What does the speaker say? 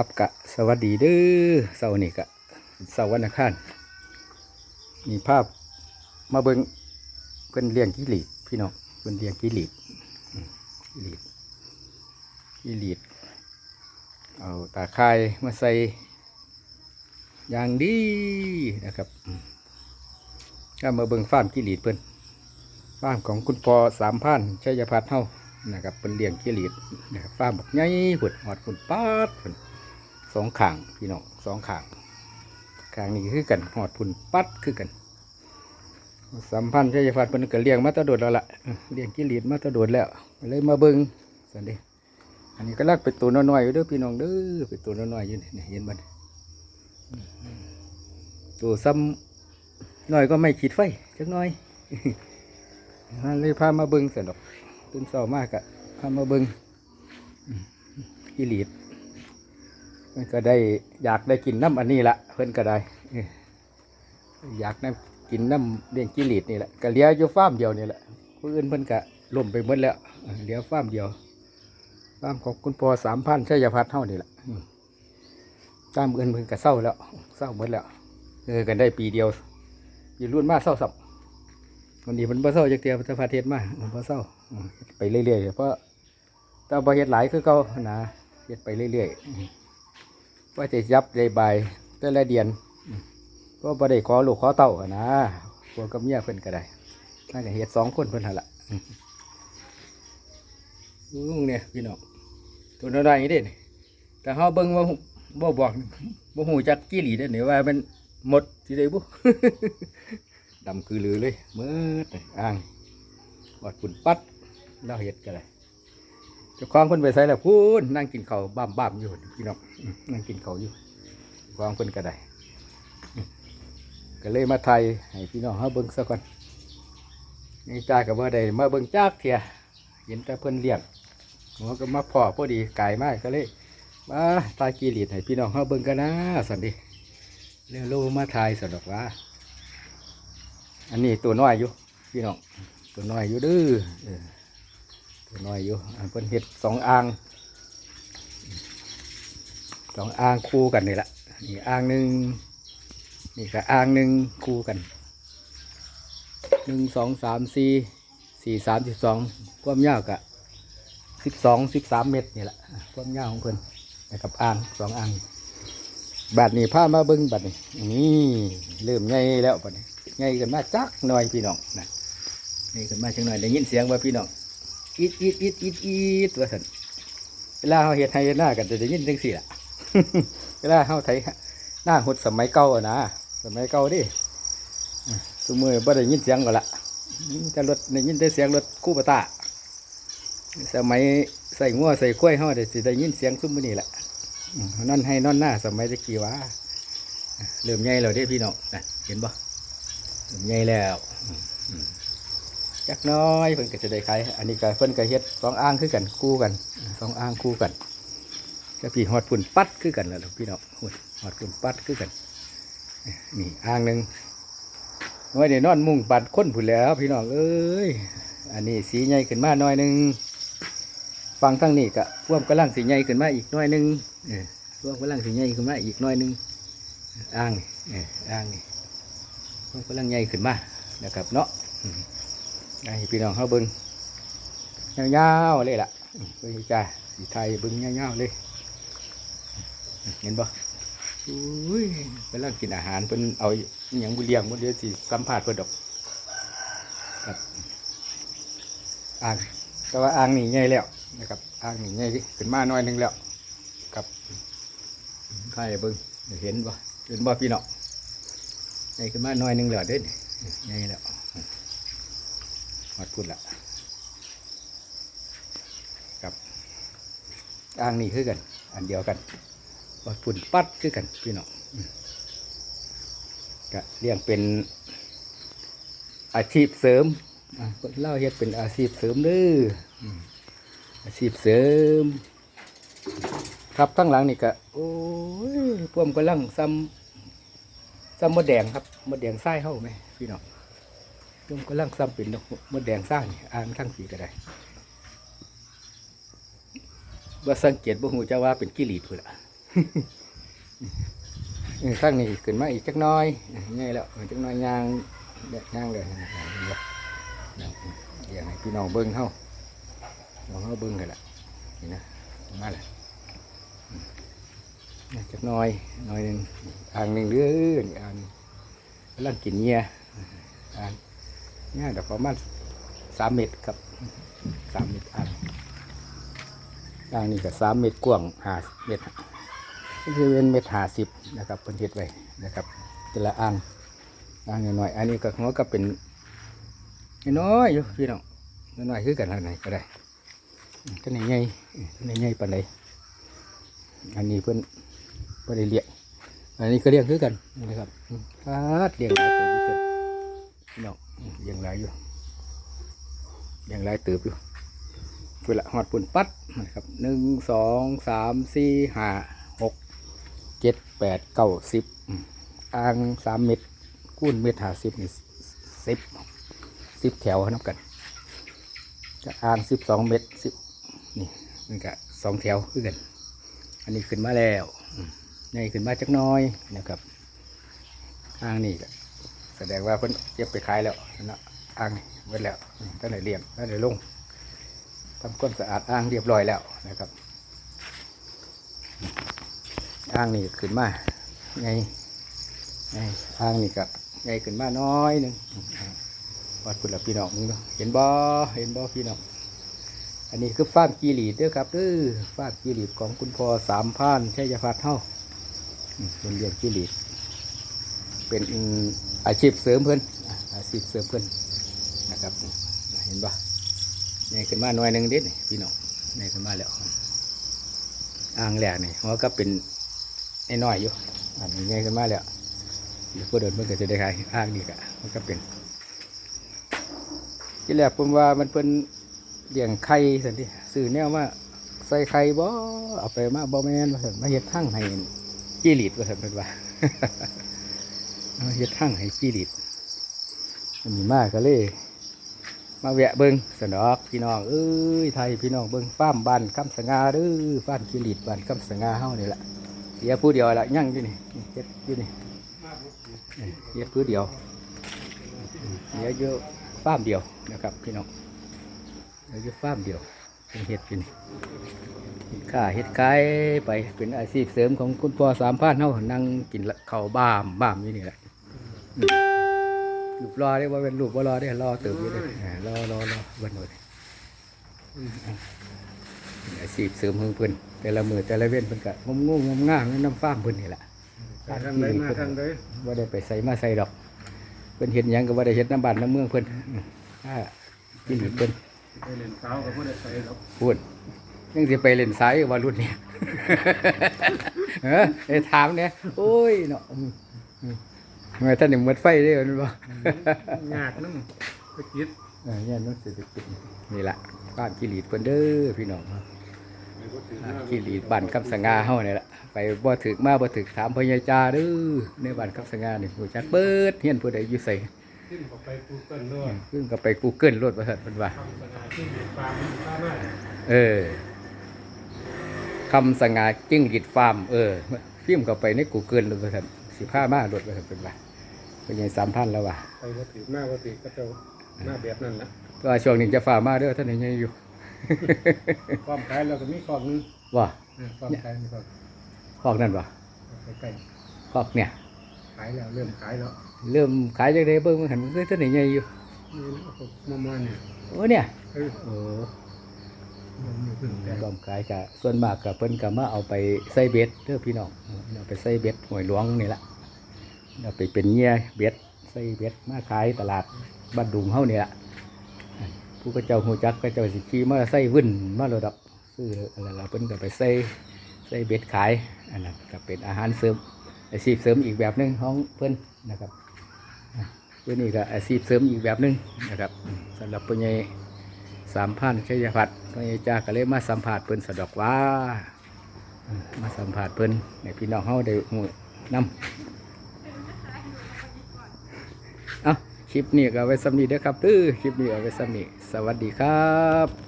ครับกะสวัสดีเด้อเสาร์นี้กะเสาร์วันอังคารมีภาพมาเบิงเพิ่นเลี้ยงกิลีดพี่น้องเพิ่นเลี้ยงกิลีดกิลีดกิลีดเอาตาข่ายมาใส่อย่างดีนะครับก็มาเบิงฟาร์มกิลีดเพิ่นฟาร์มของคุณปอสามพันชัยพัฒน์เฮานะครับเพิ่นเลี้ยงกิลีดนะครับฟาร์มบักใหญ่ผุดหอดผุดปาดผุด สองข่างพี่น้องสองข่างข่างนี้คือกันหอดพุ่นปัดคือกัน สัมพันธ์ชัยพัฒน์เป็นก็เลี้ยงมาตะโดดแล้วล่ะเลี้ยงกิลีดมาตะโดดแล้ว เลยมาเบิ้งสันเดอันนี้ก็ลักเป็นตัวน้อยๆอยู่เด้อพี่น้องเด้อเป็นตัวน้อยๆอยู่นี่เห็นมันตัวซ้ำน้อยก็ไม่ขีดไฟจักน้อยมันเลยพามาเบิ้งสันดอกตื่นเช้ามากอะพามาเบิ้งกิลีดเพิ่น ก็ได้อยากได้กินน้ำอันนี้ละเพิ่นก็ได้อยากน้ำกินน้ำเลี้ยงกิลีดนี่แหละก็เลี้ยอยู่ฟาร์มเดียวนี่แหละผู้อื่นเพิ่นก็ล่มไปหมดแล้วเลี้ยฟาร์มเดียวฟาร์มของคุณพ่อสามพันชัยพัฒน์เท่านี่แหละอืมฟามอื่นเพิ่นก็เศร้าแล้วเศร้าหมดแล้วเออกันได้ปีเดียวปีรุ่นมาเศร้าสับวันนี้มันบ่เศร้าจากเตียพัฒนประเทศมาบ่เศร้าไปเรื่อยๆเพราะแต่บ่เฮ็ดหลายคือเก่านะเฮ็ดไปเรื่อยๆ ว่าจะยับได้ใบแต่ละเดือนก็บ่ได้ขอลูกขอเต้านะพวกกับเมียเพิ่นก็ได้น่าจะเฮ็ดสองคนเพิ่นหั่นละอืมอือเนี่ยพี่น้องตัวน้อยๆนี่เด้นี่แต่เฮาเบิ่งว่าบ่บอกบ่ฮู้จักกี่หลีเด้อนี่ยว่ามันหมดสิได้บุดำคือลือเลยเมื่ออ่างบอดปุ่นปัดเราเฮ็ดก็ได้ เจ้าของเพิ่นไปใส่แล้วพูนนั่งกินเขาบ้ามบ้ามอยู่พี่น้องนั่งกินเขาอยู่เจ้าของเพิ่นก็ได้ก็เลยมาไทยให้พี่น้องเฮาเบิ่งซะก่อนนี่จ้าก็บ่ได้มาเบิ่งจักเที่ยเห็นแต่เพิ่นเลี้ยงหัวก็มาพ่อพอดีไก่มากก็เลยมาทายกีรีดให้พี่น้องเฮาเบิ่งกันนะสันดิเร็วโลมาไทยสะดอกว่า อันนี้ตัวน้อยอยู่ พี่น้องตัวน้อยอยู่เด้อเออ ตัวน้อยอยู่อันเพิ่นเห็ดสองอ่างสองอ่างคู่กันนี่แหละนี่อ่างหนึ่งนี่ก็อ่างหนึ่งคู่กันหนึ่งสองสามสี่สี่สามสิบสองความยาวกะสิบสองสิบสามเมตรนี่แหละความยาวของเพิ่นนะครับอ่างสองอ่างบัดนี้พามาบิ้งบัดนี้นี่เริ่มใหญ่แล้วบัดนี้ใหญ่กันมาจักหน่อยพี่น้องนะใหญ่กันมาจักหน่อยได้ยินเสียงว่าพี่น้อง อีดอีดอีดอีดอีดว่าสันเวลาเขาเฮ็ดไทยหน้ากันจะได้ยินจังสี่ล่ะเวลาเขาไทยหน้าหดสมัยเก่าอะนะสมัยเก่าดิอะสมือบ่ได้ยินเสียงก็ละจะรถได้ยินแต่เสียงรถคู่ปตาสมัยใส่งัวใส่กล้วยเขาได้สิได้ยินเสียงซุ้มมือนี่แหละอืมนอนให้นอนหน้าสมัยตะกี้ว่าเริ่มใหญ่แล้วเด้พี่น้องนะเห็นบ่เริ่มใหญ่แล้ว จักน้อยเพิ่นก็จะได้ขายอันนี้ก็เพิ่นก็เฮ็ดสองอ่างคือกันคู่กันสองอ่างคู่กันก็พี่ฮอดปุ่นปัดคือกันแล้วล่ะพี่น้องโอ้ยฮอดปุ่นปัดคือกันนี่อ่างหนึ่งไว้เดี๋ยวนอนมุ่งปัดค้นผุนแล้วพี่น้องเอ้ยอันนี้สีใหญ่ขึ้นมาหน่อยหนึ่งฟังทั้งนี้ก็ร่วมกำลังสีใหญ่ขึ้นมาอีกหน่อยหนึ่งเออร่วมกำลังสีใหญ่ขึ้นมาอีกหน่อยหนึ่งอ่างนี่เอออ่างนี่ร่วมกำลังใหญ่ขึ้นมานะครับเนาะ ให้พี่น้องเขาเบิ้งยาวๆเลยล่ะเฮ้ยจ้าสีไทยเบิ้งยาวๆเลย เห็นปะอุ้ยเวลากินอาหารเพิ่นเอาอย่างบุเรียงบุเรียงสิสัมผัสเพิ่นดอกอ่างแต่ว่าอ่างนี่ใหญ่แล้วนะครับอ่างนี่ใหญ่ขึ้นมาหน่อยหนึงแล้วครับใครเบิ้งเห็นปะเห็นปะพี่น้องใหญ่ขึ้นมาหน่อยหนึงแล้วเด้นใหญ่แล้ว หอดพุ่นละกับอ่างนี่คือกัน อันเดียวกันหอดพุ่นปัดคือกันพี่น้องก็เรียงเป็นอาชีพเสริมเล่าเฮ็ดเป็นอาชีพเสริมเด้ออาชีพเสริม ครับทั้งหลังนี่ก็โอ้ยพวกมนกำลังซ้ำซ้ำมดแดงครับมดแดงไส้เข้าไหมพี่น้อง ยมก็ลังซ้ำเป็นมดแดงสร้างนี่อ่างทั้งสีก็ได้ว่าสังเกตบ่หูจะว่าเป็นกิริพุ่นละข้างนี้ขึ้นมาอีกจักน้อยง่ายแล้วจักน้อยยางเด็กย่างเลยอย่างพี่น้องเบิ้งเฮาน้องเฮาเบิ้งกันละนี่นะมาเลยจักน้อยน้อยหนึ่งอ่างหนึ่งเด้อนี่อ่างกำลังกินเงี้ยอ่าง เนี่ยเดี๋ยวประมาณสามเมตรครับสามเมตรอ่างอ่างนี่ก็สามเมตรกว้างห้าเมตรนี่คือเป็นเม็ดหาสิบนะครับเป็นเฮ็ดไว้นะครับแต่ละอ่างอ่างน้อยๆอันนี้ก็หัวก็เป็นน้อยๆอยู่พี่น้องน้อยๆคือกันเท่าไหนก็ได้ก็ในใหญ่ในใหญ่ปานใดอันนี้เพิ่นเพิ่นเลี้ยงอันนี้ก็เลี้ยงคือกันนะครับคาดเลี้ยงหลายเติบอยู่เพิ่นพี่น้อง เลี้ยงหลายอยู่เลี้ยงหลายเติบอยู่เวลาหอดปุ่นปัดนะครับหนึ่งสองสามสี่ห้าหกเจ็ดแปดเก้าสิบอ่างสามเม็ดคูณเม็ดหาสิบนี่สิบสิบแถวนับกันจะอ่างสิบสองเม็ดสิบนี่มันก็สองแถวคือกัน อันนี้ขึ้นมาแล้วนี่ขึ้นมาจักน้อยนะครับอ่างนี่ก็ แสดงว่าเพิ่นเก็บไปขายแล้วนะอ่างนี่ไว้แล้วนี่ตั้งแต่เลี้ยงตั้งแต่ลงทำก้นสะอาดอ่างเรียบร้อยแล้วนะครับอ่างนี่ขึ้นมาไงไงอ่างนี่ก็ไงขึ้นมาน้อยหนึ่งวัดพุทธพี่น้องมึงเห็นบ่เห็นบ่พี่น้องอันนี้คือฟาร์มกีรีดเด้อครับเด้อฟาร์มกีรีดของคุณพ่อสามพานชัยพัฒน์เท่าเป็นเรียนกีรีด เป็นอาชีพเสริมเพิ่นอะอาชีพเสริมเพิ่นนะครับเห็นบ่ไงขึ้นมาหน่อยหนึ่งเด็ดนี่พี่น้องไงขึ้นมาแล้วอ่างแหลกนี่หัวก็เป็นน้อยอยู่อันนี้ใหญ่ขึ้นมาแล้วเดี๋ยวพวกเดินมันก็จะได้ขายอ่างนี่กะมันก็เป็นที่แรกผมว่ามันเป็นเลี้ยงไข่สันติซื้อแนวมาใส่ไข่บ่เอาไปมาบ่แม่นมาสันมาเฮ็ดทั้งให้จีรีดว่าสันเป็นว่า เฮ็ดทั้งให้จีรีดมันมีมากก็เลย มาแวะเบิงสนอกพี่น้องเอ้ยไทยพี่น้องเบิงฟ้ามบ้านคำสง่าเด้อฟ้าร์มกิริตบ้านคำสง่าเฮานี่แหละเดี๋ยวผู้เดียวละยั่งอยู่นี่เฮ็ดอยู่นี่เฮ็ดผู้เดียวเดี๋ยวอยู่ฟ้ามเดียวนะครับ พี่น้องเดี๋ยวอยู่ฟ้ามเดียวเป็นเฮ็ดอยู่นี่เฮ็ดข้าเฮ็ดขายไปเป็นอาชีพเสริมของคุณพ่อสามพันเฮานั่งกินละข้าบ้ามบ้ามอยู่นี่แหละ รูปรอได้ว่าเป็นรูปว่ารอได้รอเติบอยู่ได้อ่ารอรอรอวันหน่อยอาชีพเสริมเพิ่งเพิ่นแต่ละมือแต่ละเว้นเพิ่นกะงมงงมง่างน้ำฟ้าร์มเพิ่นนี่แหละไปทางใดมาทางใดว่าได้ไปใส่มาใส่ดอกเพิ่นเห็นหยังก็ว่าได้เห็นน้ำบ้านน้ำเมืองเพิ่นอืมถ้ากินอีกเพิ่นไปเล่นสาวก็บ่ได้ไปหรอกพูดยังสิไปเล่นสายว่ารุ่นเนี่ยเออไอ้ถามเนี่ยโอ้ยเนาะอืมอืม เมื่อท่านนี่หมดไฟได้อมันบ่ยากนำไปคิดเออเนี่ยนักเศรษฐกิจนี่แหละบ้านกิรีดเพิ่นเด้อพี่น้องครับบ้านกิรีดบ้านคำสง่าเฮานี่แหละไปบ่ถึกมาบ่ถึกถามพญาจาเด้อในบ้านคำสง่านี่ผู้จักเบิดเฮียนผู้ใดอยู่ไสขึ้นเข้าไปกูเกิลด้วยเพิ่นก็ไป Google โลดว่าซั่นเพิ่นว่าทำสนามที่มีฟาร์มมีฟาร์มมาเออคำสง่าจิ้งหรีดฟาร์มเออพิมพ์เข้าไปใน Google โลดว่าซั่นสิพามาโลดว่าซั่นเพิ่นว่า เพิ่นยัง3,000แล้วว่ะไปบ่ถือหน้าบ่ถือก็เจ้าหน้าแบบนั้นล่ะก็ช่วงนี้จะฝ่ามาเด้อท่านยังอยู่ความขายเราก็มีของนึงว่าเออความขายมีของคอกนั่นบ่ใกล้คอกเนี่ยๆขายแล้วเริ่มขายแล้วเริ่มขายจากไดเบิ่งมันหันมันคือท่านใหญ่อยู่นี่นะพวกมามาเนี่ยโอ้เนี่ยเออโอ้มันมีพึ่งแต่กอมขายกะส่วนมากกับเพิ่นก็มาเอาไปใส่เบ็ดเด้อพี่น้องเอาไปใส่เบ็ดหวยหลวงนี่ละ เอาไปเป็นเงี้ยเบ็ดใส่เบ็ดมาขายตลาดบ้านดุงเฮาเนี่ละผู้ก็เจ้าฮู้จักก็เจ้าสิขี่มาใส่วุ่นมาโลดดอกซื้ออะไรล่ะเพิ่นก็ไปใส่ใส่เบ็ดขายอันนั้นก็เป็นอาหารเสริมอาชีพเสริมอีกแบบหนึงของเพิ่นนะครับเพิ่นนี่ก็อาชีพเสริมอีกแบบหนึงนะครับสำหรับผู้ใหญ่สามพันชัยพัฒน์ก็ยจากก็เลยมาสัมผัสเพิ่นสะดอกว่ามาสัมผัสเพิ่นในพี่น้องเฮาได้หูนำเอา คลิปนี้ก็เอาไว้สำนีเด้อครับเด้อคลิปนี้ก็ไว้สำนีสวัสดีครับ